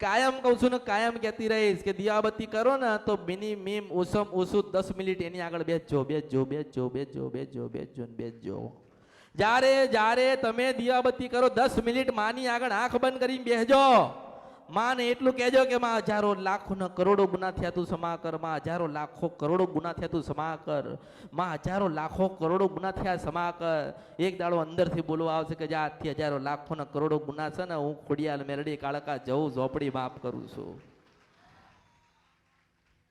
કાયમ કહું છું ને, કાયમ કહેતી રહીશ કે દિયાબત્તી કરો ને, તો મિની મીમ ઓસમ ઓછું દસ મિનિટ એની આગળ બેસજો બેસજો બેસજો બેસજો બેસજો બેસજો બેસજો. જ્યારે જ્યારે તમે દિયાબત્તી કરો, દસ મિનિટ માની આગળ આંખ બંધ કરીને બેસજો. માને એટલું કહેજો કે માં હજારો લાખો ને કરોડો ગુના થયા તું સમા કરમાં હજારો લાખો કરોડો ગુના થયા તું સમા કરમાં હજારો લાખો કરોડો ગુના થયા સમા કર એક દાડો અંદરથી બોલવા આવશે કે જા આજથી હજારો લાખો ને કરોડો ગુના છે ને, હું ખોડિયાલ મેરડી કાળકા જવું ઝોપડી માફ કરું છું.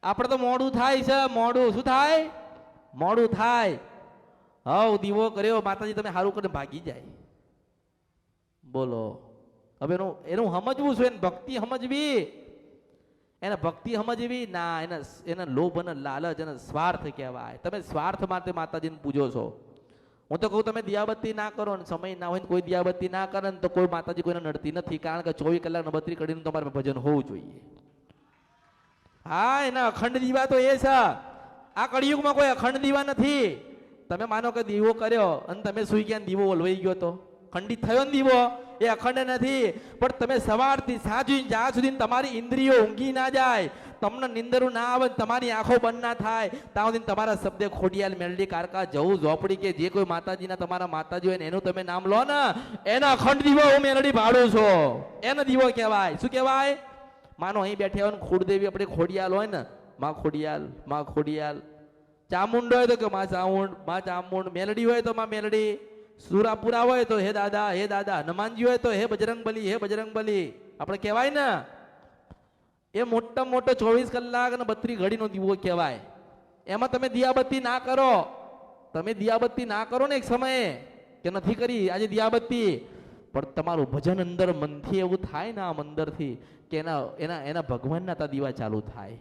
આપણે તો મોડું થાય છે, મોડું શું થાય? મોડું થાય. હવ દીવો કર્યો, માતાજી તમે સારું કરીને ભાગી જાય. બોલો. હવે એનું એનું સમજવું છું, એને ભક્તિ સમજવી. એને ભક્તિ સમજવી, ના, એને એને લોભ અને લાલચ અને સ્વાર્થ કહેવાય. તમે સ્વાર્થ માટે માતાજીને પૂજો છો. હું તો કહું, તમે દિયાબત્તી ના કરો ને સમય ના હોય ને કોઈ દિયાબત્તી ના કરે ને તો કોઈ માતાજી કોઈને નડતી નથી. કારણ કે ચોવીસ કલાક નબત્રી કરીને તમારે ભજન હોવું જોઈએ. હા, એના અખંડ દીવા તો એ છે. આ કળિયુગમાં કોઈ અખંડ દીવા નથી. તમે માનો કે દીવો કર્યો અને તમે સુઈ ગયા દીવો ઓલવાઈ ગયો તો. ખંડિત થયો ને દીવો. એ અખંડ નથી. પણ તમે સવારથી સાંજ જ્યાં સુધી તમારી ઇન્દ્રિયો ઊંઘી ના જાય, તમને નિંદરું ના આવે, તમારી આંખો બંધ ના થાય, ત્યાં સુધી તમારા શબ્દે ખોડિયાલ મેલડી કારકા જવું ઝોપડી કે જે કોઈ માતાજીના તમારા માતાજી હોય ને એનું તમે નામ લો ને, એના અખંડ દીવો હું મેલડી ભાડું છું. એનો દીવો કહેવાય. શું કહેવાય? માનો અહીં બેઠા હોય ને ખોડદેવી આપણે ખોડિયાલ હોય ને, માં ખોડિયાલમાં ખોડિયાલ. ચામુંડ હોય તો કે માં ચામુંડમાં ચામુંડ. મેલડી હોય તો માં મેલડી. સુરાપુરા હોય તો હે દાદા હે દાદા હનુમાનજી હોય તો હે બજરંગ બલી, હે બજરંગ બલી. આપણે કહેવાય ને, એ મોટા મોટો ચોવીસ કલાક અને બત્રી ઘડીનો દીવો કહેવાય. એમાં તમે દિયાબત્તી ના કરો. તમે દિયાબત્તી ના કરો ને એક સમયે, કે નથી કરી, આજે દિયાબત્તી. પણ તમારું ભજન અંદર મનથી એવું થાય ને આમ અંદરથી કે એના એના એના ભગવાનના તા દીવા ચાલુ થાય.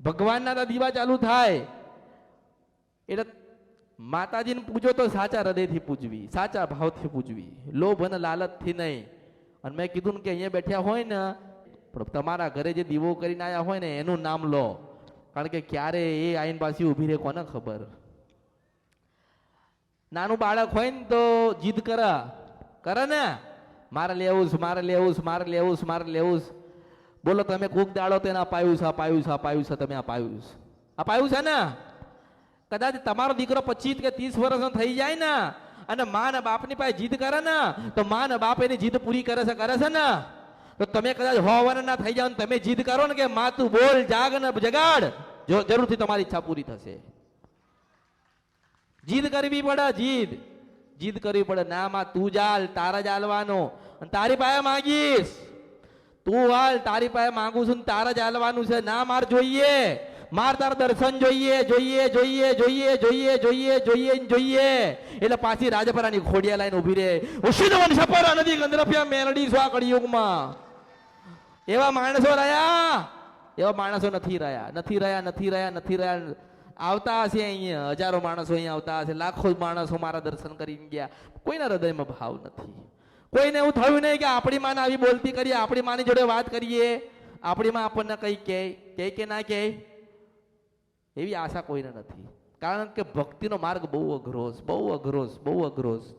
ભગવાનના તા દીવા ચાલુ થાય. એટલે માતાજીને પૂજો તો સાચા હૃદયથી પૂજવી, સાચા ભાવથી પૂજવી. લોભ અને લાલચથી નહીં. અને મેં કીધું કે અહીંયા બેઠ્યા હોય ને તમારા ઘરે જે દીવો કરીને આવ્યા હોય ને, એનું નામ લો. કારણ કે ક્યારે એ આઈન પાછી ઊભી રહે કોને ખબર? નાનું બાળક હોય ને તો જીદ કરે. કરે ને. મારે લેવું છે, મારે લેવું છે, મારે લેવું છે, મારે લેવું છે. બોલો, તમે કોક દાડો તેને અપાયું છે અપાયું છે અપાયું છે, તમે અપાયું છે. અપાયું છે ને? કદાચ તમારો દીકરો પચીસ કે ત્રીસ વર્ષનો થઈ જાય ને, અને મા ને બાપની પાસે જીદ કરે ને, તો મા ને બાપ એની જીદ પૂરી કરે છે કરે છે ને. તો તમે કદાચ હો ના થઈ જાવ ને, તમે જીદ કરો ને કે મા, તું બોલ, જાગ ને જગાડ. જો જરૂરથી તમારી ઈચ્છા પૂરી થશે. જીદ કરવી પડે, જીદ. જીદ કરવી પડે. ના માં, તું જાલ, તારા જ હાલવાનો. અને તારી પાસે માંગીશ. તું હાલ, તારી પાસે માંગુ છું તારા જ હાલવાનું છે. ના માર જોઈએ. માર તાર દર્શન જોઈએ જોઈએ જોઈએ જોઈએ જોઈએ જોઈએ જોઈએ જોઈએ. એટલે પાછી રાજપરાની ખોડિયા લાઈન ઊભી રહે ઉશિદ સફર નદી ગંદ્રફ્યા મેલડી સ્વા કળિયુગમાં. એવા માણસો રહ્યા. એવા માણસો નથી રહ્યા. નથી રહ્યા નથી રહ્યા નથી રહ્યા. આવતા હશે અહીંયા. હજારો માણસો અહીંયા આવતા હશે. લાખો માણસો મારા દર્શન કરીને ગયા. કોઈના હૃદયમાં ભાવ નથી. કોઈને એવું થયું નહીં કે આપણી માને આવી બોલતી કરીએ, આપણી માની જોડે વાત કરીએ. આપણી માં આપણને કઈ કહે કે ના કહે? એવી આશા કોઈને નથી. કારણ કે ભક્તિનો માર્ગ બહુ અઘરો છે બહુ અઘરો છે બહુ અઘરો છે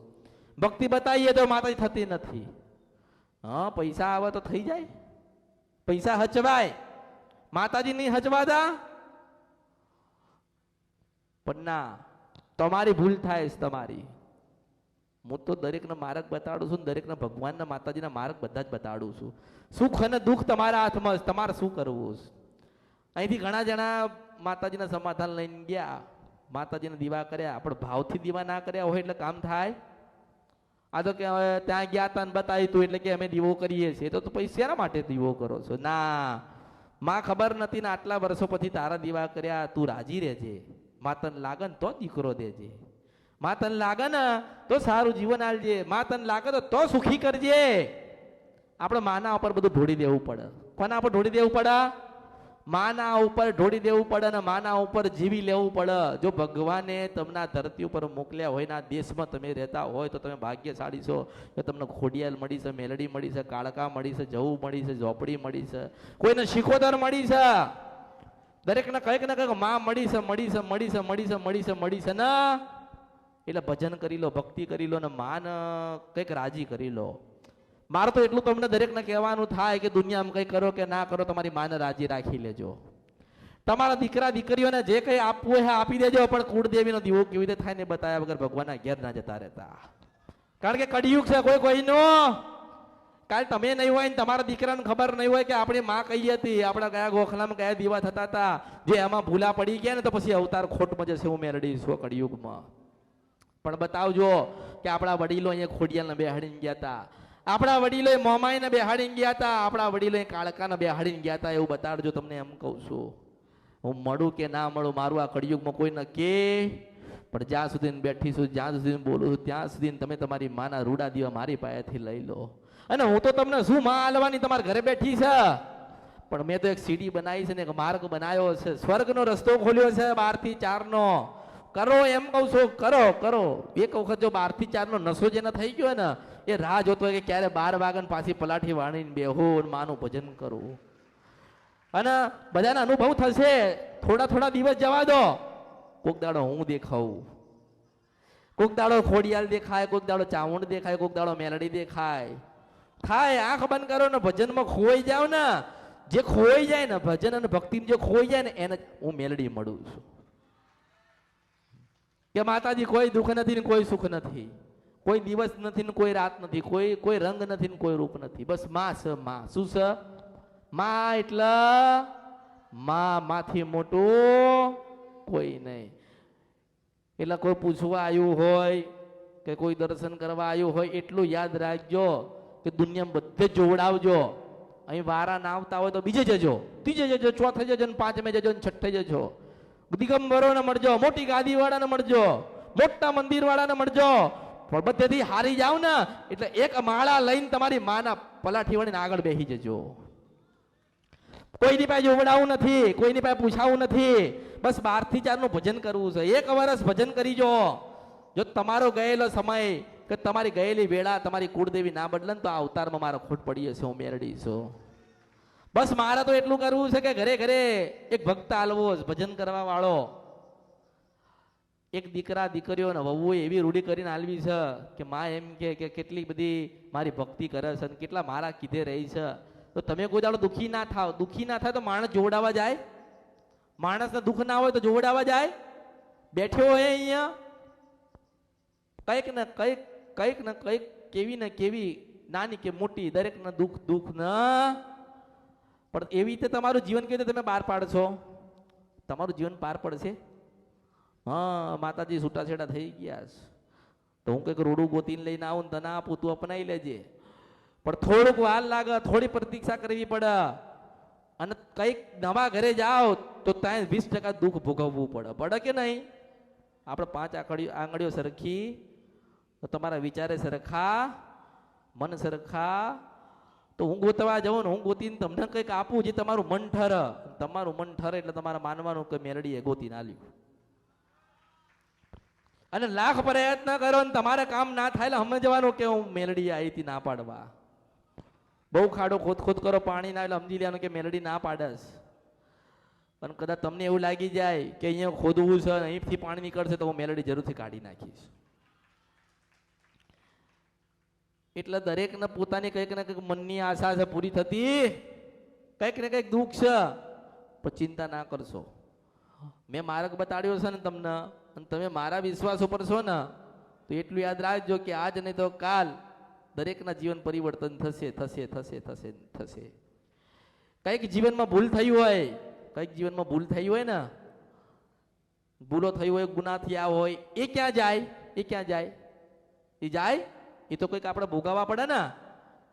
ભક્તિ બતાવીએ તો માતાજી થતી નથી. હા, પૈસા આવે તો થઈ જાય. પૈસા હચવાય. માતાજી નહીં હચવાતા પણ ના, તમારી ભૂલ થાય છે તમારી. હું તો દરેકનો માર્ગ બતાડું છું દરેકના ભગવાનના માતાજીના માર્ગ બધા જ બતાડું છું. સુખ અને દુઃખ તમારા હાથમાં તમારે શું કરવું અહીંથી ઘણા જણા માતાજીના સમાધાન લઈને ગયા. માતાજીને દીવા કર્યા, પણ ભાવથી દીવા ના કર્યા હોય એટલે કામ થાય. આ તો કે હવે ત્યાં ગયા તા ને બતાવી તું એટલે કે અમે દીવો કરીએ છીએ. તો પછી શેના માટે દીવો કરો છો? ના, માં ખબર નથી ને આટલા વર્ષો પછી તારા દીવા કર્યા, તું રાજી રહેજે. માતન લાગન તો દીકરો દેજે. માતન લાગે ને તો સારું જીવન આલજે. માતન લાગે તો સુખી કરજે. આપણે માના ઉપર બધું ઢોળી દેવું પડે. કોના ઉપર ઢોળી દેવું પડે? માના ઉપર ઢોળી દેવું પડે અને માના ઉપર જીવી લેવું પડે જો ભગવાને તમને ધરતી ઉપર મોકલ્યા હોય ના દેશમાં તમે રહેતા હોય તો તમે ભાગ્યશાળી છો કે તમને ખોડિયાલ મળી છે મેલડી મળી છે કાળકા મળી છે જવું મળી છે ઝોપડી મળી છે કોઈને શિખોદર મળી છે દરેકને કંઈક ને કંઈકમાં મળી છે મળી છે મળી છે મળી છે મળી છે મળી છે ને એટલે ભજન કરી લો ભક્તિ કરી લો ને માન કંઈક રાજી કરી લો મારે તો એટલું તમને દરેકને કહેવાનું થાય કે દુનિયામાં કંઈ કરો કે ના કરો, તમારી માને રાજી રાખી લેજો. તમારા દીકરા, દીકરીઓને જે કંઈ આપવું હોય આપી દેજો, પણ કુળદેવીનો દીવો કેવી રીતે થાય ને બતાવ્યા વગર ભગવાનના ઘેર ના જતા રહેતા. કારણ કે કડિયુગ છે કોઈ કોઈનો. કાલ તમે નહીં હોય ને તમારા દીકરાને ખબર નહીં હોય કે આપણી માં કઈ હતી. આપણા કયા ગોખલામાં કયા દીવા થતા હતા. જે એમાં ભૂલા પડી ગયા ને તો પછી અવતાર ખોટમાં જશે હું મેળડીશું કળિયુગમાં. પણ બતાવજો કે આપણા વડીલો અહીંયા ખોડિયાને બેહાડીને ગયા હતા. આપણા વડીલોએ મોમાઈને બેહાડીને ગયા હતા આપણા વડીલોએ કાળકાને બેહાડીને ગયા હતા એવું બતાડજો તમને એમ કહું છું. હું મળું કે ના મળું, મારું આ કળિયુગમાં કોઈ ન કે પણ જ્યાં સુધી બેઠી છું, જ્યાં સુધી બોલું છું, ત્યાં સુધી તમે તમારી માના રૂડા દીવા મારી પાસેથી લઈ લો. અને હું તો તમને શું માં હાલવાની, તમારા ઘરે બેઠી છે? પણ મેં તો એક સીડી બનાવી છે ને એક માર્ગ બનાવ્યો છે. સ્વર્ગનો રસ્તો ખોલ્યો છે બારથી ચારનો. કરો એમ કહું છું, કરો કરો. એક વખત જો બારથી ચારનો નશો જેને થઈ ગયો ને, એ રાહ જોતો કે ક્યારે બાર વાગન પાછી પલાઠી વાણીને બેહો ને માનું ભજન કરું. અને બધાને અનુભવ થશે. થોડા થોડા દિવસ જવા દો. કોક દાડો હું દેખાવું કોક દાડો ખોડિયાલ દેખાય, કોક દાડો ચાવણ દેખાય, કોક દાડો મેલડી દેખાય. થાય, આંખ બંધ કરો ને ભજનમાં ખોઈ જાવ ને. જે ખોઈ જાય ને, ભજન અને ભક્તિ જે ખોઈ જાય ને, એને હું મેલડી મળું છું. કે માતાજી, કોઈ દુઃખ નથી ને કોઈ સુખ નથી. કોઈ દિવસ નથી ને કોઈ રાત નથી. કોઈ કોઈ રંગ નથી ને કોઈ રૂપ નથી. બસમાં સ, માં. શું સ? માં એટલે માં માંથી મોટું કોઈ નહીં. એટલે કોઈ પૂછવા આવ્યું હોય કે કોઈ દર્શન કરવા આવ્યું હોય, એટલું યાદ રાખજો કે દુનિયામાં બધે જોવડાવજો. અહીં વારા ના આવતા હોય તો બીજે જજો. ત્રીજે જજો, ચોથે જજો ને પાંચમે જજો ને છઠ્ઠે જજો. દિગંબરોને મળજો, મોટી ગાદી વાળાને મળજો, મોટા મંદિર વાળાને મળજો. પણ હારી જાવ ને, એટલે એક માળા લઈને તમારી માના પલાઠી વળીને આગળ બેસી જજો. કોઈની પાસે જોવડાવું નથી, કોઈની પાસે પૂછાવું નથી. બસ બારથી ચારનું ભજન કરવું છે. એક વર્ષ ભજન કરી જો. તમારો ગયેલો સમય કે તમારી ગયેલી વેળા તમારી કુળદેવી ના બદલે તો આ અવતારમાં મારો ખોટ પડી હશે હું મેરડી છું. બસ મારે તો એટલું કરવું છે કે ઘરે ઘરે એક ભક્ત આલવો ભજન કરવા વાળો એક દીકરા, દીકરીઓ ને વહુ એવી રૂઢી કરીને આલવી છે કે માં એમ કે કેટલી બધી મારી ભક્તિ કરે છે અને કેટલા મારા કીધે રહી છે. તો તમે કોઈ દાડો દુઃખી ના થાવ. દુઃખી ના થાય તો માણસ જોવડાવવા જાય. માણસને દુઃખ ના હોય તો જોડાવા જાય. બેઠ્યો હોય અહીંયા. કંઈક ને કંઈક કંઈક ને કંઈક કેવી ને કેવી, નાની કે મોટી, દરેકને દુઃખ દુઃખ ન પણ એવી રીતે તમારું જીવન કેવી રીતે તમે પાર પાડશો તમારું જીવન પાર પડશે? હા, માતાજી છૂટાછેડા થઈ ગયા છે. તો હું કંઈક રૂડું ગોતીને લઈને આવું તને આપું, તું અપનાવી લેજે. પણ થોડુંક વાર લાગે, થોડી પ્રતીક્ષા કરવી પડે. અને કંઈક નવા ઘરે જાઓ તો ત્યાં વીસ ટકા દુઃખ ભોગવવું પડે. પડે કે નહીં? આપણે પાંચ આંગળીઓ આંગળીઓ સરખી, તો તમારા વિચારે સરખા, મન સરખા તો હું ગોતવા જાઉં ને હું ગોતીને તમને કંઈક આપું જે તમારું મન ઠરે. તમારું મન ઠરે એટલે તમારે માનવાનું કે મેરડીએ ગોતીને આલ્યું અને લાખ પ્રયત્ન કરો ને તમારે કામ ના થાય એટલે સમજવાનું કે હું મેલડી આવી હતી ના પાડવા. બહુ ખાડો ખોદ ખોદ કરો પાણી ના એટલે સમજી લેવાનું કે મેલડી ના પાડસ. પણ કદાચ તમને એવું લાગી જાય કે અહીંયા ખોદવું છે અહીંથી પાણી નીકળશે તો હું મેલડી જરૂરથી કાઢી નાખીશ. એટલે દરેકને પોતાની કંઈક ને કંઈક મનની આશા છે, પૂરી થતી. કંઈક ને કંઈક દુઃખ છે, પણ ચિંતા ના કરશો. મેં માર્ગ બતાડ્યો છે ને તમને, અને તમે મારા વિશ્વાસ ઉપર છો ને, તો એટલું યાદ રાખજો કે આજ નહીં તો કાલ દરેકના જીવન પરિવર્તન થશે થશે થશે થશે થશે. કંઈક જીવનમાં ભૂલ થઈ હોય, કંઈક જીવનમાં ભૂલ થઈ હોય ને, ભૂલો થઈ હોય ગુના થયા હોય, એ ક્યાં જાય? એ ક્યાં જાય? એ જાય એ તો કંઈક આપણે ભોગવવા પડે ને.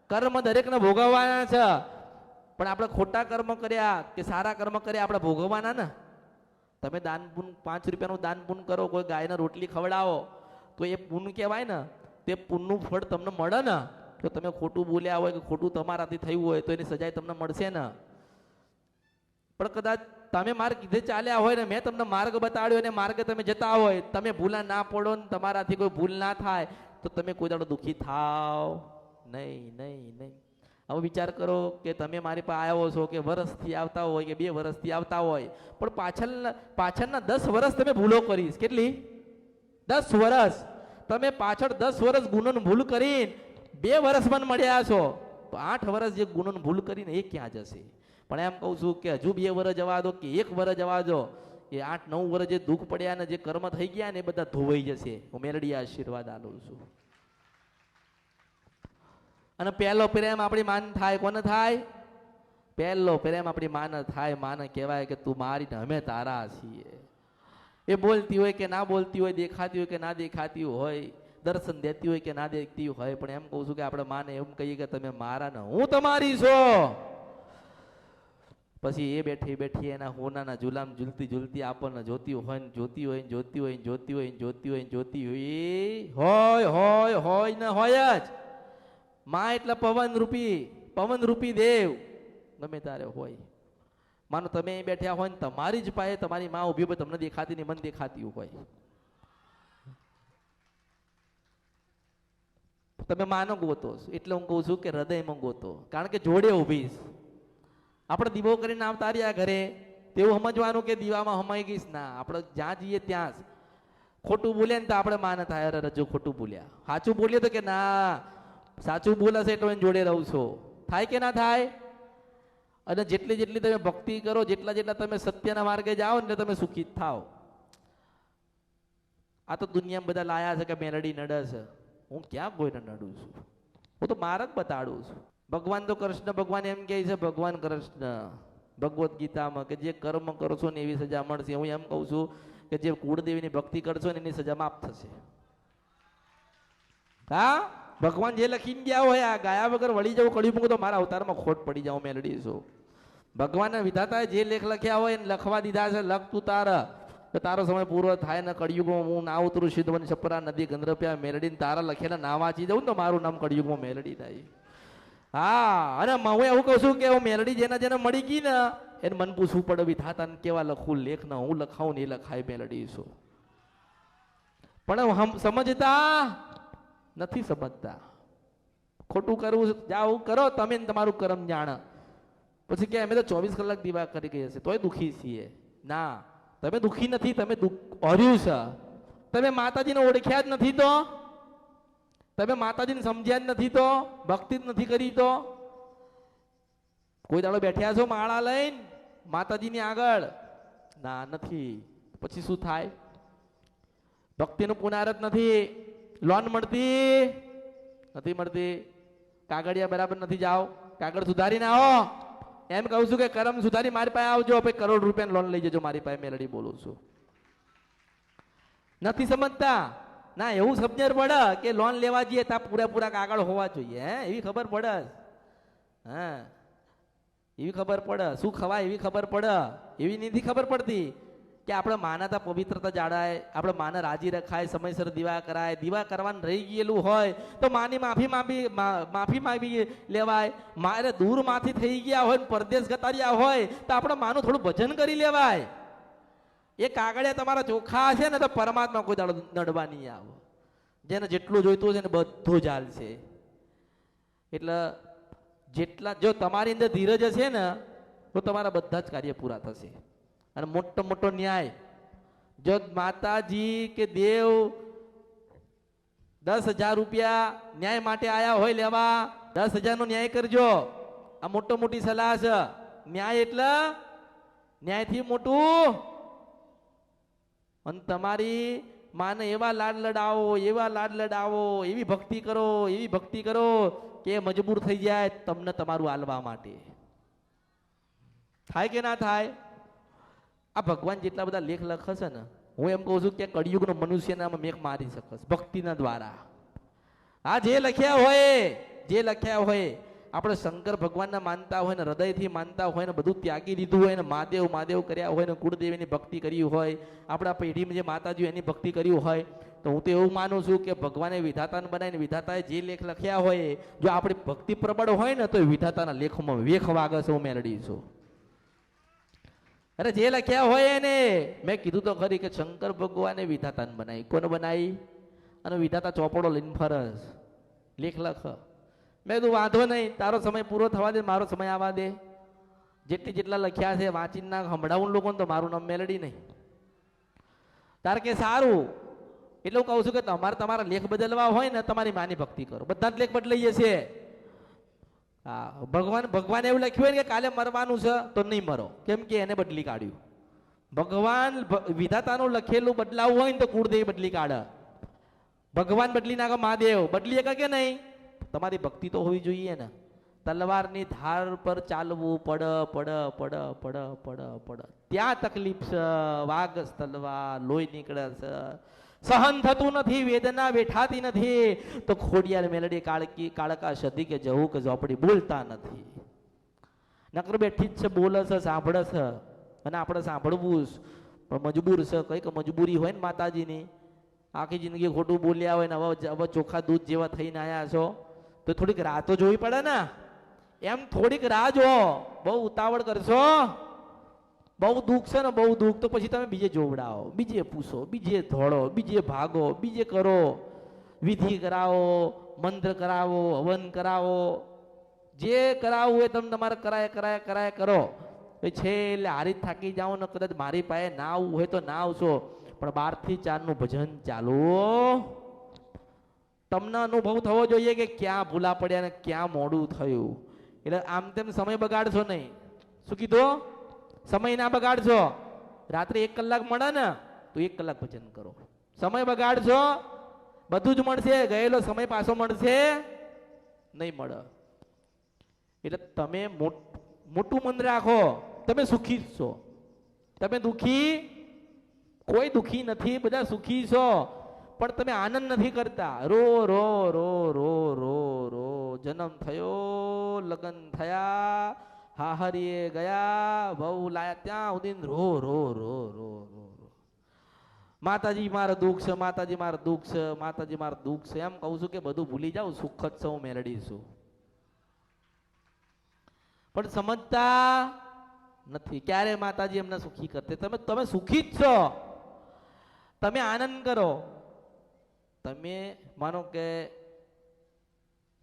કર્મ દરેકને ભોગવવાના છે. પણ આપણે ખોટા કર્મ કર્યા કે સારા કર્મ કર્યા આપણે ભોગવવાના ને. તમે દાન પૂન, પાંચ રૂપિયાનું દાન પુન કરો, કોઈ ગાયને રોટલી ખવડાવો, તો એ પૂન કહેવાય ને. તે પુનનું ફળ તમને મળે ને. તો તમે ખોટું બોલ્યા હોય કે ખોટું તમારાથી થયું હોય, તો એની સજાય તમને મળશે ને. પણ કદાચ તમે માર્ગ કીધે ચાલ્યા હોય ને, મેં તમને માર્ગ બતાડ્યો અને માર્ગે તમે જતા હોય, તમે ભૂલા ના પડો ને, તમારાથી કોઈ ભૂલ ના થાય તો તમે કોઈ દાડો દુઃખી થાવ? નહીં નહીં નહીં. હવે વિચાર કરો કે તમે મારી પાસે આવ્યો છો કે વર્ષથી આવતા હોય કે બે વર્ષથી આવતા હોય, પણ પાછળના પાછળના દસ વર્ષ તમે ભૂલો કરીશ. કેટલી? દસ વર્ષ તમે પાછળ દસ વર્ષ ગુનોની ભૂલ કરીને બે વર્ષ પણ મળ્યા છો. તો આઠ વર્ષ જે ગુનોની ભૂલ કરીને એ ક્યાં જશે? પણ એમ કહું છું કે હજુ બે વર્ષ જવા દો કે એક વર્ષ જવા દો. એ આઠ નવ વર્ષ જે દુઃખ પડ્યા ને જે કર્મ થઈ ગયા ને એ બધા ધોવાઈ જશે. હું મેરડી આશીર્વાદ આલું છું. અને પહેલો પ્રેમ આપણી માન થાય, કોને થાય? પહેલો પ્રેમ આપણી માને થાય, માને કહેવાય કે તું મારી ને અમે તારા છીએ. એ બોલતી હોય કે ના બોલતી હોય, દેખાતી હોય કે ના દેખાતી હોય, દર્શન દેતી હોય કે ના દેખતી હોય, પણ એમ કહું છું કે આપણે માને એમ કહીએ કે તમે મારા ને હું તમારી છો? પછી એ બેઠી બેઠી એના હોનાના ઝુલામ ઝૂલતી ઝૂલતી આપણને જોતી હોય ને જોતી હોય ને જોતી હોય ને જોતી હોય ને જોતી હોય ને જોતી હોય હોય હોય હોય ને હોય જ. માં એટલે પવન રૂપી પવન રૂપી દેવ. ગમે તારે હોય. માનો તમે બેઠ્યા હોય ને તમારી જ પાસે તમારી માં ઊભી હોય તમને દેખાતી નહીં, મન દેખાતી હોય. તમે માનો ગોતો એટલે હું કહું છું કે હૃદયમાં ગોતો. કારણ કે જોડે ઊભી. આપણે દીવો કરીને આવતા રહ્યા ઘરે, તેવું સમજવાનું કે દીવામાં હમાઈ ગઈશ? ના, આપણે જ્યાં જઈએ ત્યાં જ. ખોટું બોલે ને તો આપણે માને થાય, અરે રજુ ખોટું બોલ્યા. સાચું બોલીએ તો કે ના, સાચું બોલાશે એટલે હું જોડે રહું છું. થાય કે ના થાય? અને જેટલી જેટલી તમે ભક્તિ કરો, જેટલા જેટલા તમે સત્યના માર્ગે જાઓ ને તમે સુખી થાઓ. આ તો દુનિયામાં બધા લાયા છે કે મેલડી નડે છે. હું ક્યાં કોઈને નડું છું? હું તો માર્ગ બતાડું છું. ભગવાન તો કૃષ્ણ, ભગવાન એમ કહે છે, ભગવાન કૃષ્ણ. ભગવદ્ ગીતામાં કે જે કર્મ કરશો ને એવી સજા મળશે. હું એમ કહું છું કે જે કુળદેવીની ભક્તિ કરશો ને એની સજા માફ થશે. હા? ભગવાન જે લખીને ગયા હોય, આ ગાયા વગર વળી જવું કડી મૂકું તો મારા અવતારમાં ખોટ પડી જાઉં મેલડી છું. ભગવાનના વિધાતાએ જે લેખ લખ્યા હોય એને લખવા દીધા છે, લખ તું તારા. તો તારો સમય પૂરો થાય ને કળિયુગમાં હું ના ઉતરું સિદ્ધ વન છપરા નદી ગંદ્રપ્યા મેલડીને તારા લખેલા ના વાંચી ને તો મારું નામ કળિયુગમાં મેલડી થાય. હા, અને હું એવું કહું છું કે હું મેલડી જેના જેને મળી ગઈ ને, એને મન પૂછવું પડે, વિધાતા ને કેવા લખું? લેખ ના હું લખાવું ને એ લખાય મેલડી છું પણ સમજતા નથી સમજતા. ખોટું કરવું જાઓ, કરો, તમે તમારું કરમ જાણ. પછી કે અમે તો ચોવીસ કલાક દીવા કરી ગઈ હશે તોય દુખી છીએ. ના, તમે દુખી નથી, તમે દુઃખ, હર્યું છે. તમે માતાજીને ઓળખ્યા જ નથી તો? તમે માતાજીને સમજ્યા જ નથી તો, ભક્તિ જ નથી કરી તો? કોઈ દાડો બેઠ્યા છો માળા લઈને? માતાજીની આગળ? ના, નથી. પછી શું થાય? ભક્તિનું પુનારત નથી. લોન મળતી? નથી મળતી. કાગળિયા બરાબર નથી, જાઓ. કાગળ સુધારીને આવો. એમ કહું છું કે કરમ સુધારી મારી પાસે આવજો. પછી કરોડ રૂપિયાની લોન લઈ જજો. મારી પાસે મેલડી બોલું છું. નથી સમજતા? ના, એવું સમજણ પડે કે લોન લેવા જઈએ ત્યાં પૂરેપૂરા કાગળ હોવા જોઈએ, હે? એવી ખબર પડે. હા? એવી ખબર પડે. શું ખવાય એવી ખબર પડે? એવી નથી ખબર પડતી કે આપણે માનતા પવિત્રતા જાળાય, આપણે માને રાજી રખાય, સમયસર દીવા કરાય. દીવા કરવાનું રહી ગયેલું હોય તો માની માફી માફી માફી માગી લેવાય. મારે દૂરમાંથી થઈ ગયા હોય પરદેશ ગતા રહ્યા હોય તો આપણે માનું થોડું ભજન કરી લેવાય. એ કાગળિયા તમારા ચોખ્ખા હશે ને તો પરમાત્મા કોઈ દાડો નડવા નહીં આવે. જેને જેટલું જોઈતું હશે ને બધું જ હાલશે. એટલે જેટલા જો તમારી અંદર ધીરજ હશે ને, તો તમારા બધા જ કાર્ય પૂરા થશે. અને મોટો મોટો ન્યાય. જો માતાજી કે દેવ દસ હજાર રૂપિયા ન્યાય માટે આયા હોય લેવા, દસ હજારનો ન્યાય કરજો. આ મોટો મોટી સલાહ છે. ન્યાય એટલે ન્યાયથી મોટું અને તમારી માને એવા લાડ લડાવો, એવા લાડ લડાવો, એવી ભક્તિ કરો, એવી ભક્તિ કરો કે મજબૂર થઈ જાય તમને તમારું આલવા માટે. થાય કે ના થાય? આ ભગવાન જેટલા બધા લેખ લખશે ને, હું એમ કહું છું કે કળિયુગનો મનુષ્યનામાં મેઘ મારી શકશ, ભક્તિના દ્વારા. આ જે લખ્યા હોય, જે લખ્યા હોય આપણે શંકર ભગવાનના માનતા હોય ને હૃદયથી માનતા હોય ને બધું ત્યાગી દીધું હોય ને મહાદેવ મહાદેવ કર્યા હોય ને કુળદેવીની ભક્તિ કરી હોય, આપણા પેઢીમાં જે માતાજી એની ભક્તિ કરી હોય, તો હું તો એવું માનું છું કે ભગવાને વિધાતાને બનાવીને વિધાતાએ જે લેખ લખ્યા હોય, જો આપણી ભક્તિ પ્રબળ હોય ને તો વિધાતાના લેખોમાં વેખ વાગે છે, હું મેળડી છું. અરે જે લખ્યા હોય એને, મેં કીધું તો ખરી કે શંકર ભગવાને વિધાતાને બનાવી. કોને બનાવી? અને વિધાતા ચોપડો લઈને ફરસ લેખ લખ. મેં કીધું, વાંધો નહીં, તારો સમય પૂરો થવા દે, મારો સમય આવવા દે. જેટલી જેટલા લખ્યા છે, વાંચીને ના સંભળાવું લોકોને તો મારું નામ મેલડી નહીં. તાર કે સારું, એટલે હું કહું છું કે તમારે તમારા લેખ બદલવા હોય ને, તમારી માની ભક્તિ કરો. બધા જ લેખ બદલાઈએ છીએ હા, ભગવાન ભગવાન એવું લખ્યું હોય ને કે કાલે મરવાનું છે, તો નહીં મરો. કેમ કે એને બદલી કાઢ્યું. ભગવાન વિધાતાનું લખેલું બદલાવું હોય ને તો કુળદેવી બદલી કાઢે. ભગવાન બદલી નાખો, મહાદેવ. બદલી શકે કે નહીં? તમારી ભક્તિ તો હોવી જોઈએ ને. તલવારની ધાર પર ચાલવું, પડ પડ પડ પડ પડ પડ. ત્યાં તકલીફ છે વાઘસ તલવાર લોહી નીકળે છે. સહન થતું નથી, વેદના વેઠાતી નથી. તો ખોડિયાર મેલડી કાળકી, કાળકા સદી કે જવું કે ઝોપડી બોલતા નથી. નકર બેઠી જ છે, બોલે છે, સાંભળે છે. અને આપણે સાંભળવું. પણ મજબૂર છે, કંઈક મજબૂરી હોય ને માતાજીની. આખી જિંદગી ખોટું બોલ્યા હોય ને હવે હવે ચોખ્ખા દૂધ જેવા થઈને આવ્યા છો. તો થોડીક રાહ તો જોવી પડે ને. એમ થોડીક રાહ જો બહુ ઉતાવળ કરશો. બહુ દુઃખ છે ને, બહુ દુઃખ. તો પછી તમે બીજે જોવડાવો, બીજે પૂછો, બીજે ધોળો, બીજે ભાગો, બીજે કરો. વિધિ કરાવો, મંત્ર કરાવો, હવન કરાવો. જે કરાવવું હોય તમે તમારે કરાય કરાય કરાય કરો. છે છેલ્લે હારી થાકી જાઓ ને, કદાચ મારી પાસે ના આવવું હોય તો ના આવશો. પણ બારથી ચારનું ભજન ચાલુ. તમને અનુભવ થવો જોઈએ કે ક્યાં ભૂલા પડ્યા ને ક્યાં મોડું થયું? એટલે આમ તેમ સમય બગાડશો નહીં. શું કીધો? સમય ના બગાડશો. રાત્રે એક કલાક મળે ને, તો એક કલાક ભજન કરો. સમય બગાડશો, બધું જ મળશે, ગયેલો સમય પાછો મળશે નહીં મળે. એટલે તમે મોટ- મન રાખો. તમે સુખી છો. તમે દુખી કોઈ દુખી નથી, બધા સુખી છો. પણ તમે આનંદ નથી કરતા. રો રો રો રો રો રો, જન્મ થયો, લગ્ન થયા, હાહરીએ ગયા, વહુ લાયા ત્યાં સુધી રો રો રો રો રો. રો માતાજી મારા દુઃખ છે, માતાજી મારા દુઃખ છે, માતાજી મારા દુઃખ છે. એમ કહું છું કે બધું ભૂલી જાઉં સુખ જ હું મેળવીશું પણ સમજતા નથી. ક્યારે માતાજી એમને સુખી કરતે તમે તમે સુખી જ છો. તમે આનંદ કરો. તમે માનો કે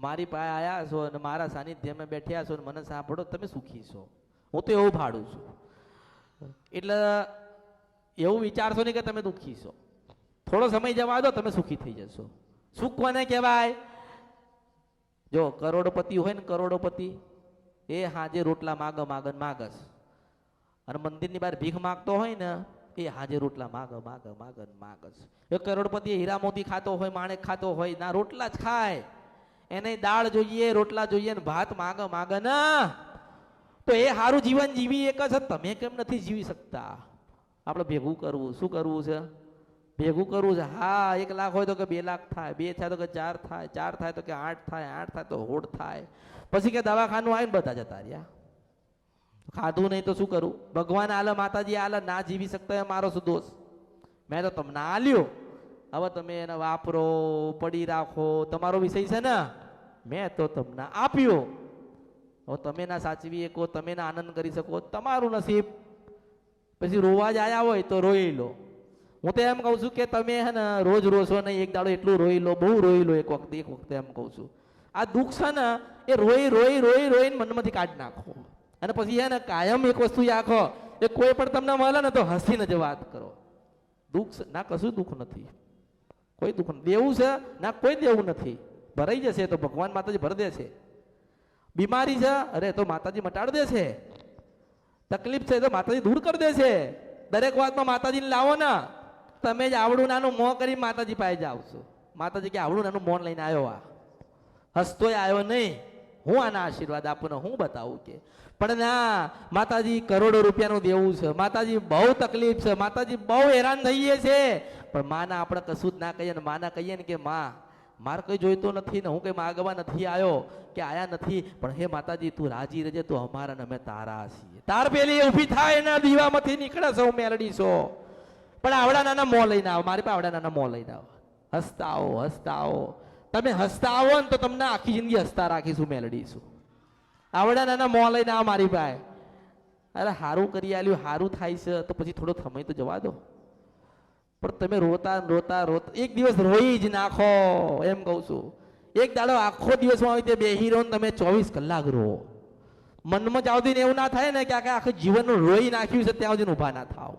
મારી પાસે આવ્યા છો અને મારા સાનિધ્યમાં બેઠ્યા છો અને મને સાંભળો, તમે સુખી છો. હું તો એવું ભાડું છું. એટલે એવું વિચારશો નહીં કે તમે દુઃખી છો. થોડો સમય જવા દો, તમે સુખી થઈ જશો. સુખ કોને કહેવાય? જો કરોડપતિ હોય ને કરોડોપતિ, એ હાજે રોટલા માગ માગન માગસ અને મંદિરની બહાર ભીખ માગતો હોય ને એ હાજે રોટલા માગ માગ માગ માગ માગસ એ કરોડપતિ હીરા મોતી ખાતો હોય માણેક ખાતો હોય, ના, રોટલા જ ખાય. એને દાળ જોઈએ, રોટલા જોઈએ ને ભાત માગ માગ ના. તો એ સારું જીવન જીવી એક જ, તમે કેમ નથી જીવી શકતા? આપણે ભેગું કરવું, શું કરવું છે? ભેગું કરવું છે. હા, એક લાખ હોય તો કે બે લાખ થાય, બે થાય તો કે ચાર થાય ચાર થાય તો કે આઠ થાય આઠ થાય તો હોડ થાય. પછી કે દવાખાનું આવીને બધા જતા રહ્યા. ખાધું નહીં તો શું કરું? ભગવાન આલે, માતાજી આલે, ના જીવી શકતા એ મારો શું દોષ? મેં તો તમને આલ્યો. હવે તમે એને વાપરો, પડી રાખો, તમારો વિષય છે ને? મેં તો તમને આપ્યો. હવે તમે ના સાચવી શકો, તમે ના આનંદ કરી શકો, તમારું નસીબ. પછી રોવા જ આવ્યા હોય તો રોઈ લો. હું તો એમ કહું છું કે તમે હે ને રોજ રોશો નહીં, એક દાડો એટલું રોઈ લો, બહુ રોઈ લો, એક વખતે એક વખતે એમ કહું છું. આ દુઃખ છે ને, એ રોઈ રોઈ રોઈ, રોઈને મનમાંથી કાઢી નાખો. અને પછી એને કાયમ એક વસ્તુ રાખો, એ કોઈ પણ તમને મળે ને તો હસીને જ વાત કરો. દુઃખ ના, કશું દુઃખ નથી. કોઈ દુઃખ દેવું છે, ના, કોઈ દેવું નથી. ભરાઈ જશે તો ભગવાન માતાજી ભરી દેશે. બીમારી છે, અરે, તો માતાજી મટાડી દેશે. તકલીફ છે તો માતાજી દૂર કરી દેશે. દરેક વાતમાં માતાજીને લાવો ને. તમે જ આવડું નાનું મોં કરી માતાજી પાસે જાવ છો. માતાજી કે આવડું નાનું મોન લઈને આવ્યો આ. હસતોય આવ્યો નહીં. હું આના આશીર્વાદ આપું હું બતાવું કે, પણ ના, માતાજી કરોડો રૂપિયાનું દેવું છે, માતાજી બહુ તકલીફ છે, માતાજી બહુ હેરાન થઈએ છે. પણ માના આપણે કશું જ ના કહીએ ને માના કહીએ ને કે માં, મારે કંઈ જોઈતો નથી ને હું કંઈ માગવા નથી આવ્યો કે આયા નથી, પણ હે માતાજી તું રાજી રહેજે, તું અમારા ને અમે તારા છીએ. તાર પેલી ઊભી થાય એના દીવામાંથી નીકળે છે હું છો પણ આવડા નાના મોં લઈને આવો, મારી પાસે આવડા નાના મોં લઈને આવો. હસતા આવો હસતા આવો. તમે હસતા આવો ને તો તમને આખી જિંદગી હસતા રાખીશું મેલડીશું. આવડા નાના મોં લઈને આ મારી પાસે. અરે સારું કરી આલ્યું સારું થાય છે, તો પછી થોડો સમય તો જવા દો. પણ તમે રોતા રોતા રોતા, એક દિવસ રોઈ જ નાખો, એમ કહું છું. એક દાડો આખો દિવસમાં આવી રીતે બેહી રહો ને તમે ચોવીસ કલાક રો. મનમાં જ્યાં સુધી એવું ના થાય ને કે આખે આખું જીવનનું રોઈ નાખ્યું છે, ત્યાં સુધી ઊભા ના થાવ.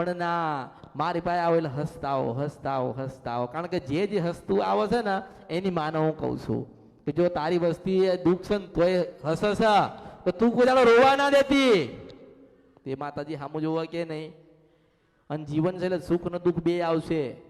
પણ ના મારી પાસે આવો એટલે હસતાઓ હસતાઓ. હસતા આવો હસતા આવો કારણ કે જે જે હસતું આવે છે ને, એની માને હું કહું છું કે જો તારી વસ્તી એ દુઃખ છે ને, તોય છે. તો તું કોઈ રોવા ના દેતી. તે માતાજી સામું જોવા કે નહીં? અને જીવન છે એટલે સુખ ને દુઃખ બે આવશે.